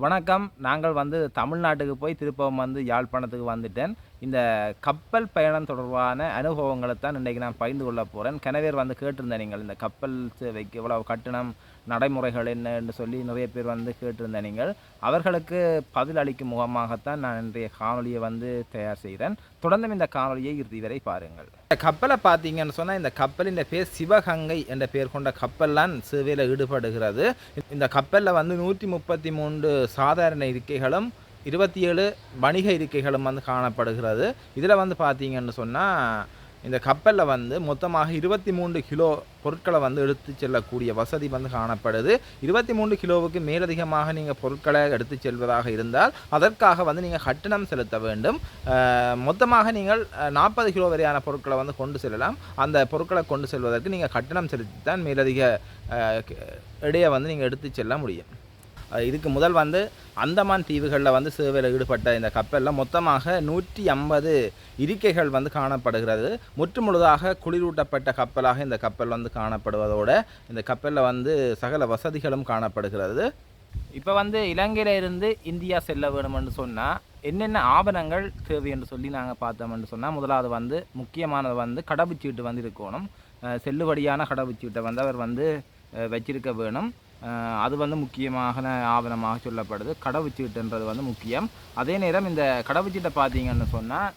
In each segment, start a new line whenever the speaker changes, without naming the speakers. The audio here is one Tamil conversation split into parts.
வணக்கம். நாங்கள் வந்து தமிழ்நாட்டுக்கு போய் திருப்பவும் வந்து யாழ்ப்பாணத்துக்கு வந்துட்டேன். இந்த கப்பல் பயணம் தொடர்பான அனுபவங்களை தான் இன்றைக்கு நான் பகிர்ந்து கொள்ள போகிறேன் கனவேர் வந்து கேட்டிருந்தேன் நீங்கள் இந்த கப்பல் சேவைக்கு இவ்வளோ கட்டணம் நடைமுறைகள் என்னன்னு சொல்லி நிறைய பேர் வந்து கேட்டிருந்தேன் நீங்கள் அவர்களுக்கு பதில் அளிக்கும் முகமாகத்தான் நான் இன்றைய காணொலியை வந்து தயார் செய்கிறேன் தொடர்ந்தும் இந்த காணொலியை இறுதி வரை பாருங்கள். இந்த கப்பலை பார்த்தீங்கன்னு சொன்னால் இந்த கப்பலின் பேர் சிவகங்கை என்ற பெயர் கொண்ட கப்பல்லாம் சேவையில் ஈடுபடுகிறது. இந்த கப்பலில் வந்து நூற்றி முப்பத்தி மூன்று சாதாரண இருக்கைகளும் இருபத்தி ஏழு வணிக இருக்கைகளும் வந்து காணப்படுகிறது. இதில் வந்து பார்த்தீங்கன்னு சொன்னால் இந்த கப்பலில் வந்து மொத்தமாக இருபத்தி மூன்று கிலோ பொருட்களை வந்து எடுத்து செல்லக்கூடிய வசதி வந்து காணப்படுது. இருபத்தி மூன்று கிலோவுக்கு மேலதிகமாக நீங்கள் பொருட்களை எடுத்து செல்வதாக இருந்தால் அதற்காக வந்து நீங்கள் கட்டணம் செலுத்த வேண்டும். மொத்தமாக நீங்கள் நாற்பது கிலோ வரையான பொருட்களை வந்து கொண்டு செல்லலாம். அந்த பொருட்களை கொண்டு செல்வதற்கு நீங்கள் கட்டணம் செலுத்தி தான் மேலதிக இடையை வந்து நீங்கள் எடுத்து செல்ல முடியும். இதுக்கு முதல் வந்து அந்தமான் தீவுகளில் வந்து சேவையில் ஈடுபட்ட இந்த கப்பலில் மொத்தமாக நூற்றி ஐம்பது இருக்கைகள் வந்து காணப்படுகிறது. முற்று முழுதாக குளிரூட்டப்பட்ட கப்பலாக இந்த கப்பல் வந்து காணப்படுவதோடு இந்த கப்பலில் வந்து சகல வசதிகளும் காணப்படுகிறது. இப்போ வந்து இலங்கையில் இருந்து இந்தியா செல்ல வேணும்னு சொன்னால் என்னென்ன ஆவணங்கள் தேவை என்று சொல்லி நாங்கள் பார்த்தோம்னு சொன்னால் முதலாவது வந்து முக்கியமானது வந்து கடவுச்சீட்டு வந்து இருக்கணும். செல்லுபடியான கடவுச்சீட்டை வந்து அவர் வந்து வச்சிருக்க வேணும். அது வந்து முக்கியமான ஆவணமாக சொல்லப்படுது. கடவுச்சீட்டுன்றது வந்து முக்கியம். அதே நேரம் இந்த கடவுச்சீட்டை பார்த்தீங்கன்னு சொன்னால்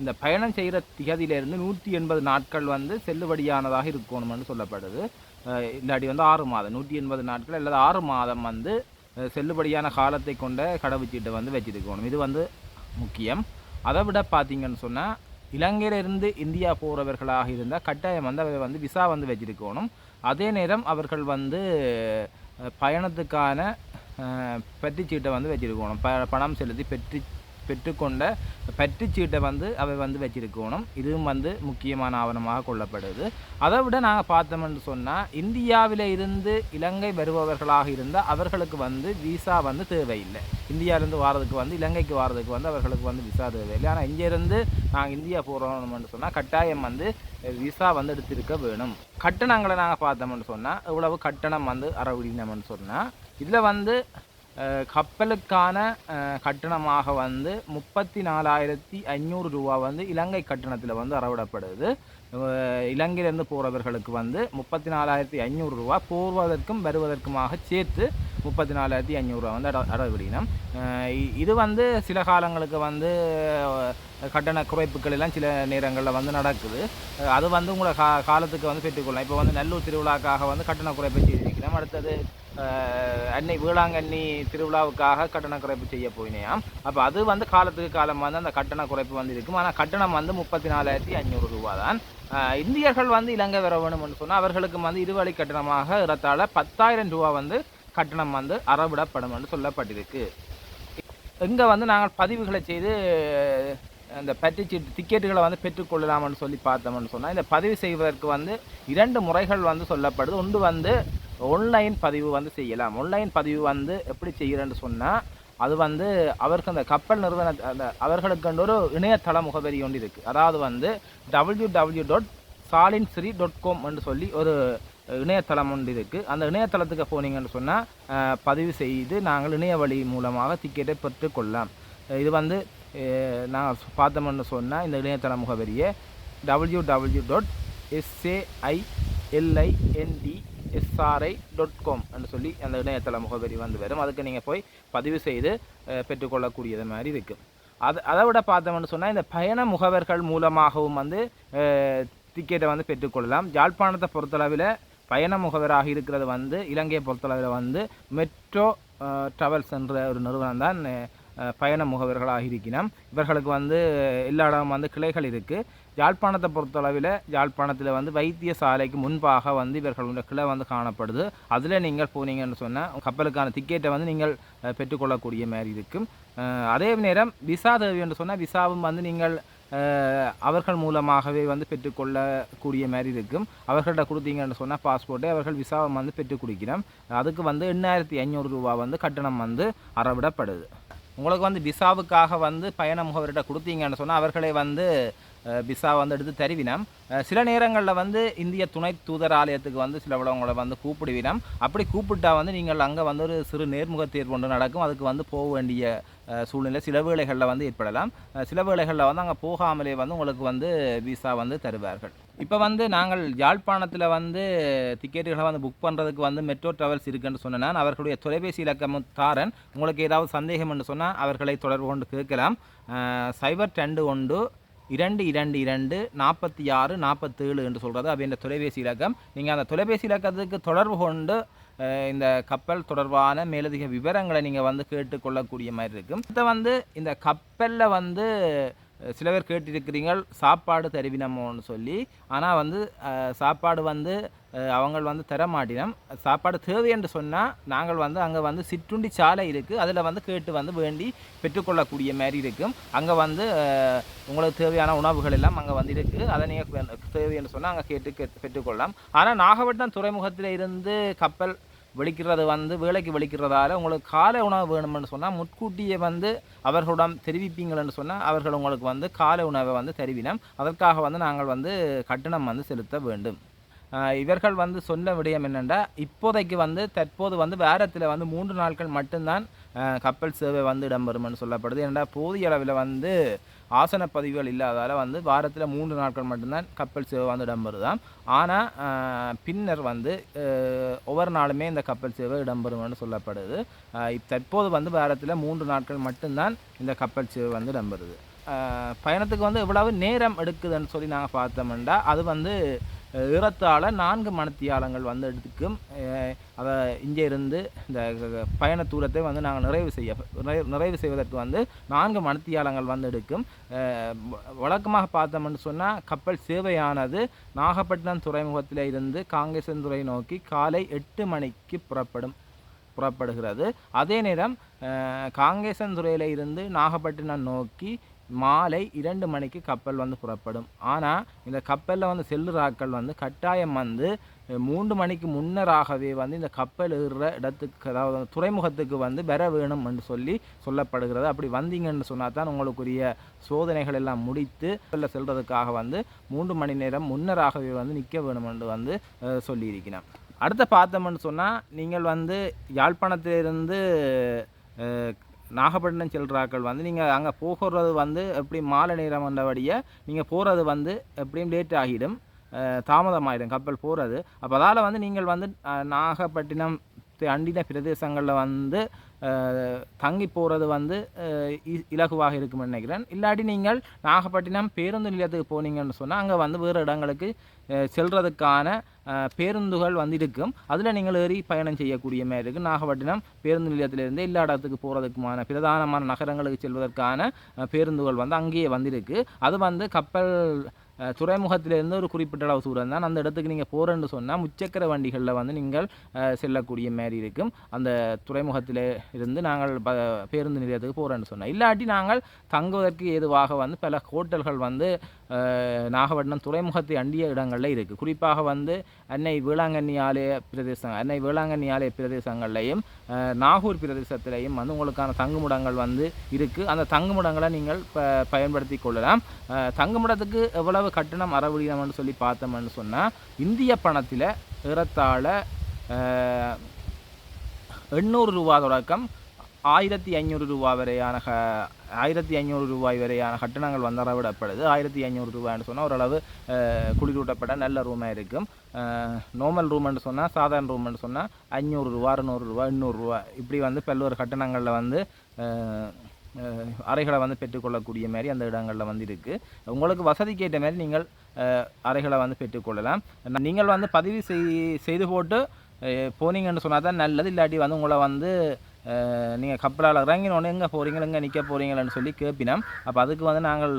இந்த பயணம் செய்கிற திகதியிலிருந்து நூற்றி எண்பது நாட்கள் வந்து செல்லுபடியானதாக இருக்கணும்னு சொல்லப்படுது. அஹ் இல்லாட்டி வந்து ஆறு மாதம். நூற்றி எண்பது நாட்கள் அல்லது ஆறு மாதம் வந்து செல்லுபடியான காலத்தை கொண்ட கடவுச்சீட்டை வந்து வச்சுருக்கணும். இது வந்து முக்கியம். அதை விட பார்த்தீங்கன்னு சொன்னால் இலங்கையிலிருந்து இந்தியா போகிறவர்களாக இருந்தால் கட்டாயம் வந்து அவர் வந்து விசா வந்து வச்சுருக்கணும். அதே நேரம் அவர்கள் வந்து பயணத்துக்கான அஹ், சீட்டை வந்து வச்சுருக்கணும். ப பணம் செலுத்தி பெற்று பெற்றுக்கொண்ட பற்றுச்சீட்டை வந்து அவை வந்து வச்சிருக்கணும். இதுவும் வந்து முக்கியமான ஆவணமாக கொள்ளப்படுது. அதை விட நாங்கள் பார்த்தோம்னு சொன்னால் இந்தியாவில் இருந்து இலங்கை வருபவர்களாக இருந்தால் அவர்களுக்கு வந்து விசா வந்து தேவையில்லை. இந்தியாவிலேருந்து வாரதுக்கு வந்து இலங்கைக்கு வாரதுக்கு வந்து அவர்களுக்கு வந்து விசா தேவையில்லை. ஆனால் இங்கேருந்து நாங்கள் இந்தியா போகிறோம்னு சொன்னால் கட்டாயம் வந்து விசா வந்து எடுத்திருக்க வேணும். கட்டணங்களை நாங்கள் பார்த்தோம்னு சொன்னால் இவ்வளவு கட்டணம் வந்து அறவிடினோம்னு சொன்னால் இதில் வந்து கப்பலுக்கான கட்டணமாக வந்து முப்பத்தி நாலாயிரத்தி ஐநூறு ரூபா வந்து இலங்கை கட்டணத்தில் வந்து அறவிடப்படுது. இலங்கையிலேருந்து போகிறவர்களுக்கு வந்து முப்பத்தி நாலாயிரத்தி ஐநூறு ரூபா போர்வதற்கும் வருவதற்குமாக சேர்த்து முப்பத்தி நாலாயிரத்தி ஐநூறுரூவா வந்து அட இது வந்து சில காலங்களுக்கு வந்து கட்டண குறைப்புகள் எல்லாம் சில நேரங்களில் வந்து நடக்குது. அது வந்து உங்களை கா காலத்துக்கு வந்து பெற்றுக்கொள்ளலாம். இப்போ வந்து நல்லூர் திருவிழாக்காக வந்து கட்டண குறைப்பை செய்திருக்கிறோம். அடுத்தது அன்னை வேளாங்கண்ணி திருவிழாவுக்காக கட்டண குறைப்பு செய்ய போயினேயாம். அப்போ அது வந்து காலத்துக்கு காலம் வந்து அந்த கட்டண குறைப்பு வந்து இருக்கும். ஆனால் கட்டணம் வந்து முப்பத்தி நாலாயிரத்தி ஐநூறு ரூபா தான் இந்தியர்கள் வந்து இலங்கை வர வேணும்னு சொன்னால் அவர்களுக்கு வந்து இருவழி கட்டணமாக இறத்தாழ பத்தாயிரம் ரூபா வந்து கட்டணம் வந்து அறவிடப்படும் என்று சொல்லப்பட்டிருக்கு. இங்கே வந்து நாங்கள் பதிவுகளை செய்து அந்த பற்றிச்சீட்டு டிக்கெட்டுகளை வந்து பெற்றுக்கொள்ளலாம்னு சொல்லி பார்த்தோம்னு சொன்னால் இந்த பதிவு செய்வதற்கு வந்து இரண்டு முறைகள் வந்து சொல்லப்படுது. ஒன்று வந்து ஒன்லைன் பதிவு வந்து செய்யலாம். ஒன்லைன் பதிவு வந்து எப்படி செய்கிறேன்னு சொன்னால் அது வந்து அவருக்கு அந்த கப்பல் நிறுவன அந்த அவர்களுக்கு ஒரு இணையதள முகவரி ஒன்று இருக்குது அதாவது வந்து டபிள்யூ டபிள்யூ டாட் சாலின் ஸ்ரீ டாட் காம் என்று சொல்லி ஒரு இணையதளம் ஒன்று இருக்குது அந்த இணையதளத்துக்கு போனீங்கன்னு சொன்னால் பதிவு செய்து நாங்கள் இணைய வழி மூலமாக டிக்கெட்டை பெற்றுக்கொள்ளலாம் இது வந்து நாங்கள் நான் பார்த்தோம்னு சொன்னால் இந்த இணையதள முகவரியை W W dot SAILIND SRI dot com என்று சொல்லி அந்த இணையதள முகவரி வந்து வரும். அதுக்கு நீங்கள் போய் பதிவு செய்து பெற்றுக்கொள்ளக்கூடியது மாதிரி இருக்குது அது அதை விட பார்த்தோம்னு சொன்னால் இந்த பயண முகவர்கள் மூலமாகவும் வந்து டிக்கெட்டை வந்து பெற்றுக்கொள்ளலாம். யாழ்ப்பாணத்தை பொறுத்தளவில் பயண முகவராக இருக்கிறது வந்து இலங்கையை பொறுத்தளவில் வந்து மெட்ரோ ட்ராவல்ஸ் என்ற ஒரு நிறுவனம் தான் பயண முகவர்களாக இருக்கிறோம் இவர்களுக்கு வந்து எல்லா இடமும் வந்து கிளைகள் இருக்குது யாழ்ப்பாணத்தை பொறுத்தளவில் யாழ்ப்பாணத்தில் வந்து வைத்திய சாலைக்கு முன்பாக வந்து இவர்களுடைய கிளை வந்து காணப்படுது. அதில் நீங்கள் போனீங்கன்னு சொன்னால் கப்பலுக்கான டிக்கெட்டை வந்து நீங்கள் பெற்றுக்கொள்ளக்கூடிய மாதிரி இருக்கும். அதே நேரம் விசா தேவை என்று சொன்னால் விசாவும் வந்து நீங்கள் அவர்கள் மூலமாகவே வந்து பெற்றுக்கொள்ளக்கூடிய மாதிரி இருக்கும். அவர்கள்ட்ட கொடுத்தீங்கன்னு சொன்னால் பாஸ்போர்ட்டை அவர்கள் விசாவை வந்து பெற்றுக் கொடுக்கிறோம் அதுக்கு வந்து எண்ணாயிரத்தி ஐநூறு ரூபா வந்து கட்டணம் வந்து அறவிடப்படுது. உங்களுக்கு வந்து விசாவுக்காக வந்து பயண முகவர்கிட்ட கொடுத்தீங்கன்னு சொன்னால் அவர்களே வந்து விசா வந்து எடுத்து தருவினம். சில நேரங்களில் வந்து இந்திய துணை தூதர் ஆலயத்துக்கு வந்து சில உங்களை வந்து கூப்பிடுவினம். அப்படி கூப்பிட்டா வந்து நீங்கள் அங்கே வந்து ஒரு சிறு நேர்முக தேர்வு ஒன்று நடக்கும். அதுக்கு வந்து போக வேண்டிய சூழ்நிலை சில வேளைகளில் வந்து ஏற்படலாம். சில வேளைகளில் வந்து அங்கே போகாமலே வந்து உங்களுக்கு வந்து விசா வந்து தருவார்கள். இப்போ வந்து நாங்கள் யாழ்ப்பாணத்தில் வந்து டிக்கெட்டுகளை வந்து புக் பண்ணுறதுக்கு வந்து மெட்ரோ ட்ராவல்ஸ் இருக்குன்னு சொன்னேன். அவர்களுடைய தொலைபேசி இலக்கம் தாரன் உங்களுக்கு ஏதாவது சந்தேகம் என்று சொன்னால் அவர்களை தொடர்பு கொண்டு கேட்கலாம். சைபர் ரெண்டு ஒன்று இரண்டு இரண்டு இரண்டு நாற்பத்தி ஆறு நாற்பத்தேழு என்று சொல்கிறது அப்படின்ற தொலைபேசி இலக்கம். நீங்கள் அந்த தொலைபேசி இலக்கத்துக்கு தொடர்பு கொண்டு இந்த கப்பல் தொடர்பான மேலதிக விவரங்களை நீங்கள் வந்து கேட்டுக்கொள்ளக்கூடிய மாதிரி இருக்கும். இதை வந்து இந்த கப்பலில் வந்து சில பேர் கேட்டிருக்கிறீங்கள் சாப்பாடு தருவினமோன்னு சொல்லி. ஆனால் வந்து சாப்பாடு வந்து அவங்கள் அவங்க வந்து தர மாட்டினம். சாப்பாடு தேவை என்று சொன்னால் நாங்கள் வந்து அங்கே வந்து சிற்றுண்டி சாலை இருக்குது அதில் வந்து கேட்டு வந்து வேண்டி பெற்றுக்கொள்ளக்கூடிய மாதிரி இருக்கும். அங்கே வந்து உங்களுக்கு தேவையான உணவுகள் எல்லாம் அங்கே வந்து இருக்குது அதை நீங்கள் தேவை என்று சொன்னால் அங்கே கேட்டு கே பெற்றுக்கொள்ளலாம். ஆனால் நாகப்பட்டினம் துறைமுகத்தில் இருந்து கப்பல் வெளிக்கிறது வந்து வேலைக்கு வெளிக்கிறதால உங்களுக்கு காலை உணவு வேணும்னு சொன்னால் முன்கூட்டியே வந்து அவர்களிடம் தெரிவிப்பீங்கள்னு சொன்னால் அவர்கள் உங்களுக்கு வந்து காலை உணவை வந்து தெரிவினம். அதற்காக வந்து நாங்கள் வந்து கட்டணம் வந்து செலுத்த வேண்டும். இவர்கள் வந்து சொன்ன விடயம் என்னென்னா இப்போதைக்கு வந்து தற்போது வந்து வாரத்தில் வந்து மூன்று நாட்கள் மட்டும்தான் கப்பல் சேவை வந்து இடம்பெறும்னு சொல்லப்படுது. ஏன்னா போதிய அளவில் வந்து ஆசன பதிவுகள் இல்லாதால வந்து வாரத்தில் மூன்று நாட்கள் மட்டும்தான் கப்பல் சேவை வந்து இடம்பெறுதாம். ஆனால் பின்னர் வந்து ஒவ்வொரு நாளுமே இந்த கப்பல் சேவை இடம்பெறும்னு சொல்லப்படுது. தற்போது வந்து வாரத்தில் மூன்று நாட்கள் மட்டும்தான் இந்த கப்பல் சேவை வந்து இடம்பெறுது. பயணத்துக்கு வந்து எவ்வளவு நேரம் எடுக்குதுன்னு சொல்லி நாங்கள் பார்த்தோம்னா அது வந்து அஹ் நான்கு மணத்தியாலங்கள் வந்து எடுத்துக்கும் அதை இங்கே இருந்து இந்த பயண தூரத்தை வந்து நாங்கள் நிறைவு செய்ய நிறைவு- நிறைவு செய்வதற்கு வந்து நான்கு மணத்தியாலங்கள் வந்து எடுக்கும் வழக்கமாக பார்த்தோம்னு சொன்னால் கப்பல் சேவையானது நாகப்பட்டினம் துறைமுகத்தில் இருந்து காங்கேசன்துறை நோக்கி காலை எட்டு மணிக்கு புறப்படும் புறப்படுகிறது. அதே நேரம் காங்கேசன்துறையில் இருந்து நாகப்பட்டினம் நோக்கி மாலை இரண்டு மணிக்கு கப்பல் வந்து புறப்படும். ஆனால் இந்த கப்பலில் வந்து செல்லுறாக்கள் வந்து கட்டாயம் வந்து மூன்று மணிக்கு முன்னராகவே வந்து இந்த கப்பல் ஏறுற இடத்துக்கு அதாவது துறைமுகத்துக்கு வந்து பெற வேணும் என்று சொல்லி சொல்லப்படுகிறது. அப்படி வந்தீங்கன்னு சொன்னால் தான் உங்களுக்குரிய சோதனைகள் எல்லாம் முடித்து கப்பலில் செல்கிறதுக்காக வந்து மூன்று மணி நேரம் முன்னராகவே வந்து நிற்க வேணும் என்று வந்து சொல்லியிருக்கிறேன். அடுத்த பார்த்தோம்னு சொன்னால் நீங்கள் வந்து யாழ்ப்பாணத்திலிருந்து நாகப்பட்டினம் செல்றாக்கள் வந்து நீங்கள் அங்கே போகிறது வந்து எப்படி மாலை நேரம் வந்தபடியே நீங்கள் போகிறது வந்து எப்படியும் லேட் ஆகிடும் தாமதமாயிடும் கப்பல் போகிறது. அப்போ அதால் வந்து நீங்கள் வந்து நாகப்பட்டினம் தி- அண்டின பிரதேசங்களில் வந்து தங்கி போகிறது வந்து இ- இலகுவாக இருக்கும்னு நினைக்கிறேன். இல்லாட்டி நீங்கள் நாகப்பட்டினம் பேருந்து நிலையத்துக்கு போனீங்கன்னு சொன்னால் அங்கே வந்து வேறு இடங்களுக்கு செல்கிறதுக்கான செல்றதுக்கான பேருந்துகள் வந்து இருக்கும் அதில் நீங்கள் ஏறி பயணம் செய்யக்கூடிய மாதிரி இருக்குது நாகப்பட்டினம் பேருந்து நிலையத்திலிருந்து எல்லா இடத்துக்கு போகிறதுக்குமான பிரதானமான நகரங்களுக்கு செல்வதற்கான பேருந்துகள் வந்து அங்கேயே வந்திருக்கு. அது வந்து கப்பல் துறைமுகத்திலிருந்து ஒரு குறிப்பிட்ட அளவு தூரம் தான் அந்த இடத்துக்கு நீங்கள் போகிறேன்னு சொன்னால் முச்சக்கர வண்டிகளில் வந்து நீங்கள் செல்லக்கூடிய மாதிரி இருக்கும். அந்த துறைமுகத்தில் இருந்து நாங்கள் ப பேருந்து நிலையத்துக்கு போகிறேன்னு சொன்னோம் இல்லாட்டி நாங்கள் தங்குவதற்கு ஏதுவாக வந்து பல ஹோட்டல்கள் வந்து நாகப்பட்டினம் துறைமுகத்தை அண்டிய இடங்களில் இருக்குது குறிப்பாக வந்து அன்னை வேளாங்கண்ணி ஆலய பிரதேசம் அன்னை வேளாங்கண்ணி ஆலய பிரதேசங்கள்லையும் நாகூர் பிரதேசத்திலையும் வந்து உங்களுக்கான தங்குமிடங்கள் வந்து இருக்குது அந்த தங்குமிடங்களை நீங்கள் ப பயன்படுத்தி கொள்ளலாம். தங்குமிடத்துக்கு எவ்வளவு கட்டணம் அறவிடணும்னு சொல்லி பார்த்தோம்னு சொன்னால் இந்திய பணத்தில் ஏறத்தாழ எண்ணூறு ரூபா தொடக்கம் ஆயிரத்தி ஐநூறு ரூபா வரையான க ஆயிரத்தி ஐநூறு ரூபாய் வரையான கட்டணங்கள் வந்து அறவிடப்படுது ஆயிரத்தி ஐநூறு ரூபாய்னு சொன்னால் ஓரளவு குளிரூட்டப்பட குளிரூட்டப்பட்ட நல்ல ரூமாக இருக்கும். நார்மல் ரூம்னு சொன்னால் சாதாரண ரூம்னு சொன்னால் ஐநூறு ரூபா அறுநூறு ரூபா எண்ணூறுரூவா இப்படி வந்து பல்வேறு கட்டணங்களில் வந்து அறைகளை வந்து பெற்றுக்கொள்ளக்கூடிய மாதிரி அந்த இடங்களில் வந்து இருக்குது உங்களுக்கு வசதிக்கு ஏற்ற மாதிரி நீங்கள் அறைகளை வந்து பெற்றுக்கொள்ளலாம். நீங்கள் வந்து பதிவு செய் செய்து போட்டு போனீங்கன்னு சொன்னால் தான் நல்லது. இல்லாட்டி வந்து உங்களை வந்து நீங்கள் கப்பலால் இறங்கினோடனே எங்கே போகிறீங்க எங்கே நிற்க போகிறீங்களான்னு சொல்லி கேட்பினோம் அப்போ அதுக்கு வந்து நாங்கள்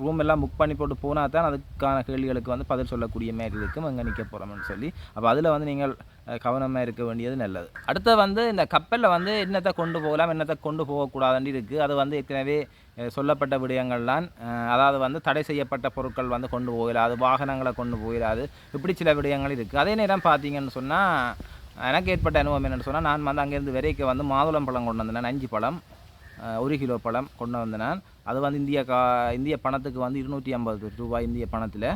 ரூம் எல்லாம் புக் பண்ணி போட்டு போனால் தான் அதுக்கான கேள்விகளுக்கு வந்து பதில் சொல்லக்கூடிய மாதிரி இருக்கும் எங்கே நிற்க போகிறோம்னு சொல்லி. அப்போ அதில் வந்து நீங்கள் கவனமாக இருக்க வேண்டியது நல்லது. அடுத்து வந்து இந்த கப்பலில் வந்து என்னத்தை கொண்டு போகலாம் என்னத்தை கொண்டு போகக்கூடாதுன்னு இருக்குது அது வந்து ஏற்கனவே சொல்லப்பட்ட விடயங்கள்லாம் அதாவது வந்து தடை செய்யப்பட்ட பொருட்கள் வந்து கொண்டு போயிடாது வாகனங்களை கொண்டு போயிடாது இப்படி சில விடயங்கள் இருக்குது அதே நேரம் பார்த்தீங்கன்னு சொன்னால் எனக்கு ஏற்பட்ட அனுபவம் என்னென்னு சொன்னால் நான் வந்து அங்கேருந்து விரைக்க வந்து மாதுளம் பழம் கொண்டு வந்தேன். அஞ்சு பழம் ஒரு கிலோ பழம் கொண்டு வந்தேன் அது வந்து இந்திய கா இந்திய பணத்துக்கு வந்து இருநூற்றி ஐம்பது ரூபாய் இந்திய பணத்தில்.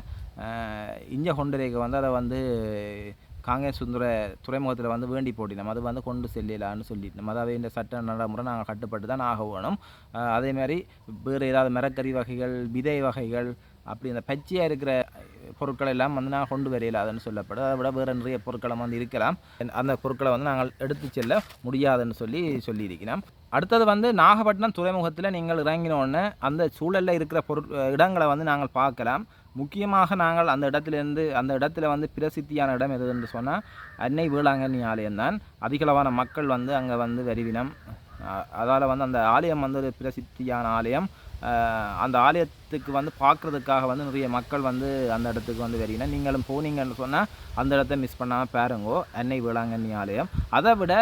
இந்திய கொண்டரைக்கு வந்து அதை வந்து காங்கேய சுந்தர துறைமுகத்தில் வந்து வேண்டி போட்டினோம். அது வந்து கொண்டு செல்லலான்னு சொல்லிட்டோம் அதாவது இந்த சட்ட நடைமுறை நாங்கள் கட்டுப்பட்டு தான் ஆக வேணும். அதேமாதிரி அதே மாதிரி வேறு ஏதாவது மரக்கறி வகைகள் விதை வகைகள் அப்படி அந்த பச்சையாக இருக்கிற பொருட்கள் எல்லாம் வந்து நான் கொண்டு வரையிலாதுன்னு சொல்லப்படும் அதை விட வேறு நிறைய பொருட்களும் வந்து இருக்கலாம். அந்த பொருட்களை வந்து நாங்கள் எடுத்து செல்ல முடியாதுன்னு சொல்லி சொல்லியிருக்கிறோம். அடுத்தது வந்து நாகப்பட்டினம் துறைமுகத்தில் நீங்கள் இறங்கினோடனே அந்த சூழலில் இருக்கிற பொருட் இடங்களை வந்து நாங்கள் பார்க்கலாம். முக்கியமாக நாங்கள் அந்த இடத்துலேருந்து அந்த இடத்துல வந்து பிரசித்தியான இடம் எது என்று சொன்னால் அன்னை வேளாங்கண்ணி ஆலயம் தான். அதிகளவான மக்கள் வந்து அங்கே வந்து வருவினம். அதால் வந்து அந்த ஆலயம் வந்து ஒரு பிரசித்தியான ஆலயம். அந்த ஆலயத்துக்கு வந்து பார்க்குறதுக்காக வந்து நிறைய மக்கள் வந்து அந்த இடத்துக்கு வந்து வரீங்க நீங்களும் போனீங்கன்னு சொன்னால் அந்த இடத்த மிஸ் பண்ணாமல் பாருங்கோ. அன்னை வேளாங்கண்ணி ஆலயம். அதை விட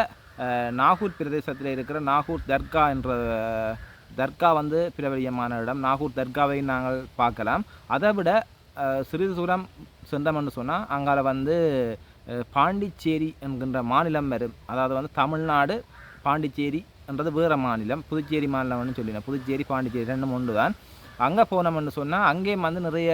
நாகூர் பிரதேசத்தில் இருக்கிற நாகூர் தர்கா என்ற தர்கா வந்து பிரபலியமான இடம். நாகூர் தர்காவை நாங்கள் பார்க்கலாம். அதை விட சிறிது தூரம் சொந்தம்னு சொன்னால் அங்கால வந்து பாண்டிச்சேரி என்கின்ற மாநிலம் வரும். அதாவது வந்து தமிழ்நாடு பாண்டிச்சேரி என்றது வேறு மாநிலம் புதுச்சேரி மாநிலம்னு சொல்லினேன் புதுச்சேரி பாண்டிச்சேரி ரெண்டும் ஒன்று தான் அங்கே போனோம்னு சொன்னால் அங்கேயும் வந்து நிறைய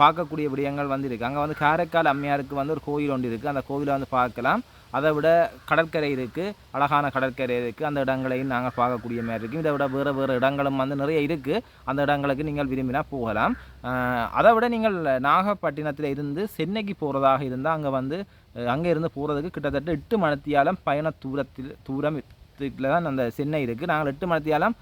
பார்க்கக்கூடிய விடயங்கள் வந்து இருக்குது அங்கே வந்து காரைக்கால் அம்மையாருக்கு வந்து ஒரு கோயில் ஒன்று இருக்குது அந்த கோவிலை வந்து பார்க்கலாம். அதை விட கடற்கரை இருக்குது அழகான கடற்கரை இருக்குது அந்த இடங்களையும் நாங்கள் பார்க்கக்கூடிய மாதிரி இருக்குது இதை விட வேறு வேறு இடங்களும் வந்து நிறைய இருக்குது அந்த இடங்களுக்கு நீங்கள் விரும்பினா போகலாம். அதை விட நீங்கள் நாகப்பட்டினத்தில் இருந்து சென்னைக்கு போகிறதாக இருந்தால் அங்கே வந்து அங்கே இருந்து போகிறதுக்கு கிட்டத்தட்ட எட்டு மணித்தியாலம் பயண தூரத்தில் தூரம் டிஸ்ட்ரிக்டில் தான் அந்த சென்னை இருக்குது நாங்கள் எட்டு மணித்தியாலம்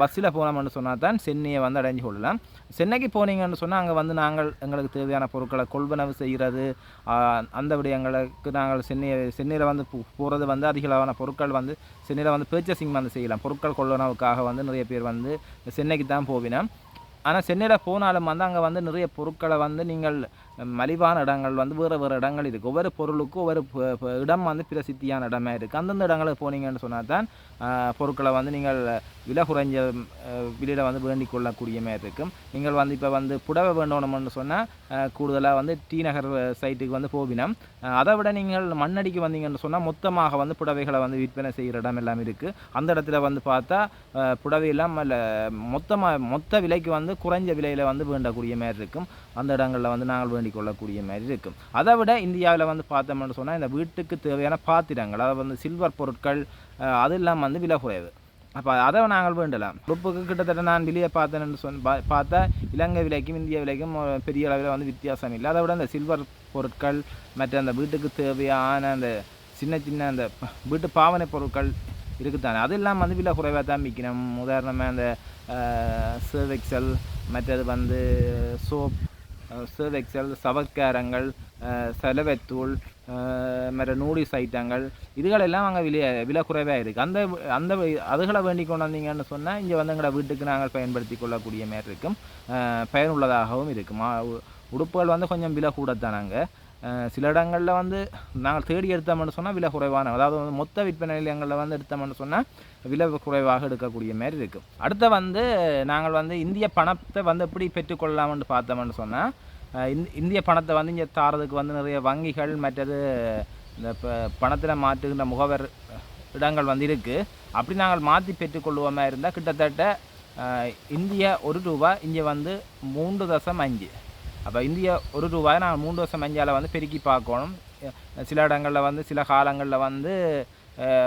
பஸ்ஸில் போனோம்னு சொன்னால் தான் சென்னையை வந்து அடைஞ்சு கொள்ளலாம். சென்னைக்கு போனீங்கன்னு சொன்னால் அங்கே வந்து நாங்கள் எங்களுக்கு தேவையான பொருட்களை கொள்வனவு செய்கிறது அந்த விடயங்களுக்கு நாங்கள் சென்னையை சென்னையில் வந்து போகிறது வந்து அதிகளவான பொருட்கள் வந்து சென்னையில் வந்து பர்ச்சேசிங் வந்து செய்யலாம். பொருட்கள் கொள்வனவுக்காக வந்து நிறைய பேர் வந்து சென்னைக்கு தான் போவினோம். ஆனால் சென்னையில் போனாலும் வந்து அங்கே வந்து நிறைய பொருட்களை வந்து நீங்கள் மலிவான இடங்கள் வந்து வேறு வேறு இடங்கள் இருக்குது ஒவ்வொரு பொருளுக்கும் ஒவ்வொரு இடம் வந்து பிரசித்தியான இடமே இருக்குது அந்தந்த இடங்களுக்கு போனீங்கன்னு சொன்னால் தான் பொருட்களை வந்து நீங்கள் விலை குறைஞ்ச விலையில் வந்து வேண்டிக் கொள்ளக்கூடிய மாதிரி இருக்கும் நீங்கள் வந்து இப்போ வந்து புடவை வேண்டணும்னு சொன்னால் கூடுதலாக வந்து டி நகர் சைட்டுக்கு வந்து போவினம். அதை விட நீங்கள் மண்ணடிக்கு வந்தீங்கன்னு சொன்னால் மொத்தமாக வந்து புடவைகளை வந்து விற்பனை செய்கிற இடம் எல்லாம் இருக்குது அந்த இடத்துல வந்து பார்த்தா புடவையெல்லாம் மொத்தமாக மொத்த விலைக்கு வந்து குறைஞ்ச விலையில் வந்து வேண்டக்கூடிய மாதிரி இருக்கும். அந்த இடங்களில் வந்து நாங்கள் வேண்டி கொள்ளக்கூடிய மாதிரி இருக்கும். அதை விட இந்தியாவில் வந்து பார்த்தோம்னு சொன்னால் இந்த வீட்டுக்கு தேவையான பாத்திரங்கள் அதாவது வந்து சில்வர் பொருட்கள் அது இல்லாமல் வந்து விலை குறைவு. அப்போ அதை நாங்கள் வேண்டலாம். உறுப்புக்கு கிட்டத்தட்ட நான் வெளியே பார்த்தேன்னு சொன் பா- பார்த்தா இலங்கை விலைக்கும் இந்திய விலைக்கும் பெரிய அளவில் வந்து வித்தியாசம் இல்லை. அதை விட அந்த சில்வர் பொருட்கள் மற்ற அந்த வீட்டுக்கு தேவையான அந்த சின்ன சின்ன அந்த வீட்டு பாவனை பொருட்கள் இருக்குதானே அது இல்லாமல் வந்து விலை குறைவாக தான் விற்கணும். உதாரணமாக அந்த சர்வெக்சல் மற்றது வந்து சோப் சர்வெக்சல் சவக்காரங்கள் செலவத்தூள் மற்ற நூடில்ஸ் ஐட்டங்கள் இதுகளெல்லாம் அங்கே விலை விலை குறைவாக இருக்குது அந்த அந்த அதுகளை வேண்டி கொண்டு வந்தீங்கன்னு சொன்னால் இங்கே வந்து எங்களோட வீட்டுக்கு நாங்கள் பயன்படுத்தி கொள்ளக்கூடிய மாதிரி இருக்கும். பயனுள்ளதாகவும் இருக்கும். மா- உ- உடுப்புகள் வந்து கொஞ்சம் விலை கூடத்தானாங்க. சில இடங்களில் வந்து நாங்கள் தேடி எடுத்தோம்னு சொன்னால் விலை குறைவான அதாவது வந்து மொத்த விற்பனை நிலையங்களில் வந்து எடுத்தோம்னு சொன்னால் விலை குறைவாக எடுக்கக்கூடிய மாதிரி இருக்கும். அடுத்து வந்து நாங்கள் வந்து இந்திய பணத்தை வந்து எப்படி பெற்றுக்கொள்ளலாம்னு பார்த்தோம்னு சொன்னால் இந்திய பணத்தை வந்து இங்கே தாரதுக்கு வந்து நிறைய வங்கிகள் மற்றது இந்த ப பணத்தில் மாற்றுகின்ற முகவர் இடங்கள் வந்து இருக்குது அப்படி நாங்கள் மாற்றி பெற்றுக்கொள்வோமா இருந்தால் கிட்டத்தட்ட இந்தியா இந்திய ஒரு ரூபா இங்கே வந்து மூன்று தசம் அஞ்சு. அப்போ இந்திய ஒரு ரூபாய் நான் மூன்று வருஷம் அஞ்சால் வந்து பெருக்கி பார்க்கணும். சில இடங்களில் வந்து சில காலங்களில் வந்து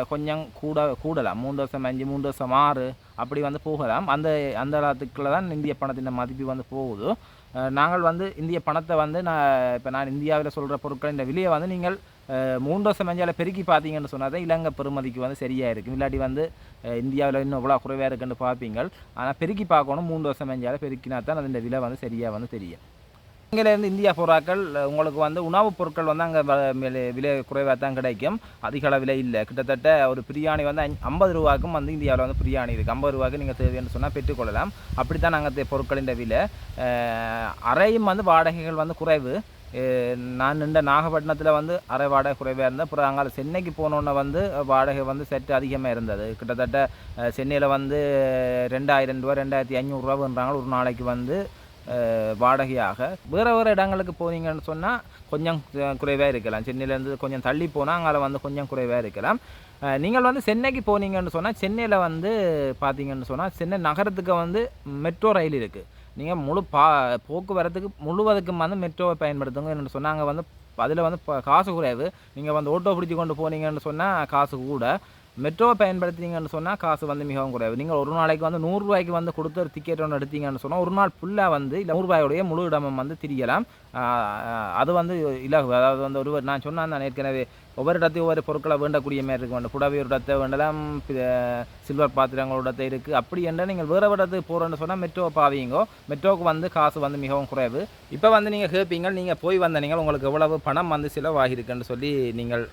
கொஞ்சம் கூட கூடலாம். மூன்று வருஷம் அஞ்சு மூன்று வருஷம் ஆறு அப்படி வந்து போகலாம். அந்த அந்த காலத்துக்குள்ள தான் இந்திய பணத்தின் மதிப்பு வந்து போகுது. நாங்கள் வந்து இந்திய பணத்தை வந்து நான் இப்போ நான் இந்தியாவில் சொல்கிற பொருட்கள் இந்த விலையை வந்து நீங்கள் மூன்று வருஷம் அஞ்சால் பெருக்கி பார்த்தீங்கன்னு சொன்னால் தான் இலங்கை பெருமதிக்கு வந்து சரியாக இருக்கும் இல்லாட்டி வந்து இந்தியாவில் இன்னும் இவ்வளோ குறைவாக இருக்குன்னு பார்ப்பீங்க ஆனால் பெருக்கி பார்க்கணும். மூன்று வருஷம் அஞ்சால் பெருக்கினா தான் அது விலை வந்து சரியாக வந்து தெரியும். இங்கேருந்து இந்தியா பொருட்கள் உங்களுக்கு வந்து உணவுப் பொருட்கள் வந்து அங்கே விலை குறைவாக தான் கிடைக்கும். அதிக அளவில் இல்லை. கிட்டத்தட்ட ஒரு பிரியாணி வந்து அஞ்சு- ஐம்பது ரூபாய்க்கும் வந்து இந்தியாவில் வந்து பிரியாணி இருக்குது ஐம்பது ரூபாய்க்கு நீங்கள் தேவைன்னு சொன்னால் பெற்றுக்கொள்ளலாம். அப்படி தான் அங்கே பொருட்களின் விலை. அறையும் வந்து வாடகைகள் வந்து குறைவு. நான் நின்ற நாகப்பட்டினத்தில் வந்து அரை வாடகை குறைவாக இருந்தேன் அப்புறம் அங்கே சென்னைக்கு போனோன்னே வந்து வாடகை வந்து சற்று அதிகமாக இருந்தது. கிட்டத்தட்ட சென்னையில் வந்து ரெண்டாயிரம் ரூபா ரெண்டாயிரத்தி ஐநூறுரூவான்றாங்க ஒரு நாளைக்கு வந்து வாடகையாக. வேறு வேறு இடங்களுக்கு போனீங்கன்னு சொன்னால் கொஞ்சம் குறைவாக இருக்கலாம். சென்னையிலேருந்து கொஞ்சம் தள்ளி போனால் அங்கே வந்து கொஞ்சம் குறைவாக இருக்கலாம். நீங்கள் வந்து சென்னைக்கு போனீங்கன்னு சொன்னால் சென்னையில் வந்து பார்த்தீங்கன்னு சொன்னால் சென்னை நகரத்துக்கு வந்து மெட்ரோ ரயில் இருக்குது நீங்கள் முழு பா போக்குவரத்துக்கு முழுவதுக்கும் வந்து மெட்ரோவை பயன்படுத்துங்க என்னென்னு சொன்னாங்க வந்து அதில் வந்து காசு குறைவு. நீங்கள் வந்து ஓட்டோ பிடிச்சி கொண்டு போனீங்கன்னு சொன்னால் காசு கூட. மெட்ரோவை பயன்படுத்தினீங்கன்னு சொன்னால் காசு வந்து மிகவும் குறைவு. நீங்கள் ஒரு நாளைக்கு வந்து நூறுரூவாய்க்கு வந்து கொடுத்து ஒரு டிக்கெட் ஒன்று எடுத்தீங்கன்னு சொன்னால் ஒரு நாள் ஃபுல்லாக வந்து இல்லை நூறுரூவாயுடைய முழு இடமும் வந்து திரியலாம். அது வந்து இலகு அதாவது வந்து ஒருவர் நான் சொன்னேன் நான் ஏற்கனவே ஒவ்வொரு இடத்தையும் ஒவ்வொரு பொருட்களை வேண்டக்கூடிய மாதிரி இருக்கு வேண்டும். புடவை ஒரு இடத்தை வேண்டலாம் சில்வர் பாத்திரங்கள் இடத்தை இருக்குது அப்படி என்றால் நீங்கள் வேறு இடத்துக்கு போகிறோன்னு சொன்னால் மெட்ரோ பாவீங்கோ மெட்ரோவுக்கு வந்து காசு வந்து மிகவும் குறைவு. இப்போ வந்து நீங்கள் கேட்பீங்க நீங்கள் போய் வந்த நீங்கள் உங்களுக்கு எவ்வளவு பணம் வந்து செலவாகிருக்குன்னு சொல்லி நீங்கள்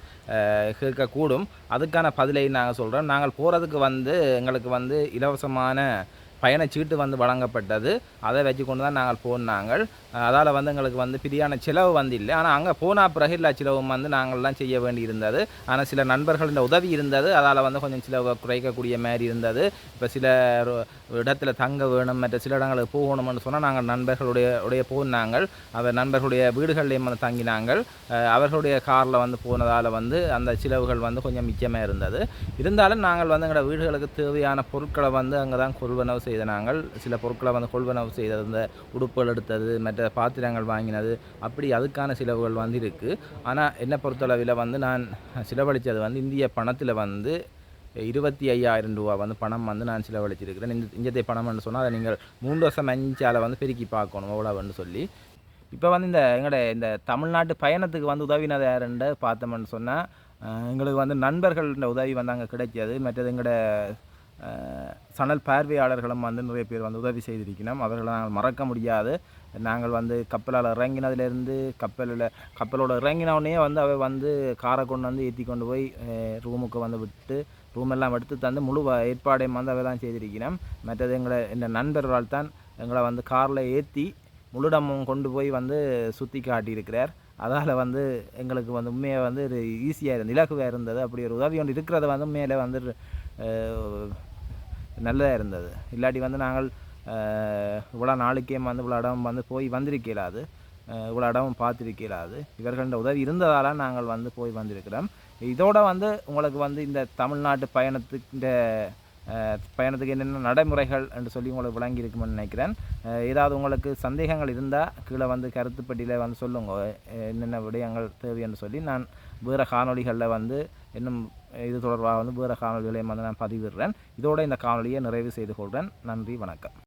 கேட்கக்கூடும். அதுக்கான பதிலை நாங்கள் சொல்கிறோம் நாங்கள் போகிறதுக்கு வந்து எங்களுக்கு வந்து இலவசமான பயணச்சீட்டு வந்து வழங்கப்பட்டது. அதை வச்சு கொண்டு தான் நாங்கள் போனாங்கள். அதால் வந்து எங்களுக்கு வந்து பிரியான செலவு வந்து இல்லை. ஆனால் அங்கே போன பிறகு எல்லா செலவும் வந்து நாங்கள்லாம் செய்ய வேண்டி இருந்தது ஆனால் சில நண்பர்களின் உதவி இருந்தது. அதால் வந்து கொஞ்சம் சிலவை குறைக்கக்கூடிய மாதிரி இருந்தது. இப்போ சில இடத்துல தங்க வேணும் மற்ற சில இடங்களுக்கு போகணும்னு சொன்னால் நாங்கள் நண்பர்களுடைய உடைய போனாங்கள். அவர் நண்பர்களுடைய வீடுகள்லேயும் வந்து தங்கினாங்கள். அவர்களுடைய காரில் வந்து போனதால் வந்து அந்த செலவுகள் வந்து கொஞ்சம் மிச்சமாக இருந்தது. இருந்தாலும் நாங்கள் வந்து எங்களோட வீடுகளுக்கு தேவையான பொருட்களை வந்து அங்கே தான் கொள்வனவு செய்த நாங்கள் சில பொருட்களை வந்து கொள்வனவு செய்தது இந்த உடுப்புகள் எடுத்தது மற்ற பாத்திரங்கள் வாங்கினது அப்படி அதுக்கான செலவுகள் வந்து இருக்குது ஆனால் என்னை பொறுத்தளவில் வந்து நான் செலவழித்தது வந்து இந்திய பணத்தில் வந்து இருபத்தி ஐயாயிரம் ரூபா வந்து பணம் வந்து நான் செலவழிச்சிருக்கிறேன். இந்த இஞ்சத்தை பணம்னு சொன்னால் அதை நீங்கள் மூன்று வருஷம் அஞ்சால் வந்து பெருக்கி பார்க்கணும் எவ்வளோன்னு சொல்லி. இப்போ வந்து இந்த எங்களோட இந்த தமிழ்நாட்டு பயணத்துக்கு வந்து உதவினது யாருன்னு பார்த்தோம்னு சொன்னால் எங்களுக்கு வந்து நண்பர்கள் உதவி வந்து அங்கே கிடைச்சது மற்றது எங்களோட சணல் பார்வையாளர்களும் வந்து நிறைய பேர் வந்து உதவி செய்திருக்கணும் அவர்களை நாங்கள் மறக்க முடியாது. நாங்கள் வந்து கப்பலால் இறங்கினதுலேருந்து கப்பலில் கப்பலோட இறங்கினவுடனே வந்து அவை வந்து காரை கொண்டு வந்து ஏற்றி கொண்டு போய் ரூமுக்கு வந்து விட்டு ரூம் எல்லாம் எடுத்து தந்து முழு வ- ஏற்பாடையும் வந்து அவை தான் செய்திருக்கிறோம். மற்றது எங்களை இந்த நண்பர்களால் தான் எங்களை வந்து காரில் ஏற்றி முழுடமும் கொண்டு போய் வந்து சுற்றி காட்டியிருக்கிறார். அதால் வந்து எங்களுக்கு வந்து உண்மையாக வந்து ஒரு ஈஸியாக இருந்தது இலகுவாக இருந்தது. அப்படி ஒரு உதவி ஒன்று இருக்கிறத வந்து உண்மையில வந்து நல்லதாக இருந்தது. இல்லாட்டி வந்து நாங்கள் இவ்வளோ நாளைக்கே வந்து இவ்வளோ இடம் வந்து போய் வந்திருக்கலாது. இவ்வளோ இடம் பார்த்துருக்கலாது. இவர்கள உதவி இருந்ததால் நாங்கள் வந்து போய் வந்திருக்கிறோம். இதோட வந்து உங்களுக்கு வந்து இந்த தமிழ்நாட்டு பயணத்துக்கு இந்த பயணத்துக்கு என்னென்ன நடைமுறைகள் என்று சொல்லி உங்களுக்கு விளங்கி இருக்குமென்னு நினைக்கிறேன் ஏதாவது உங்களுக்கு சந்தேகங்கள் இருந்தால் கீழே வந்து கருத்துப்பட்டியில் வந்து சொல்லுங்க. என்னென்ன விடயங்கள் தேவைன்னு சொல்லி நான் வேறு காணொளிகளில் வந்து இன்னும் இது தொடர்பாக வந்து வேறு காணொளிகளையும் வந்து நான் பதிவிடுறேன். இதோட இந்த காணொளியை நிறைவு செய்து கொள்கிறேன். நன்றி வணக்கம்.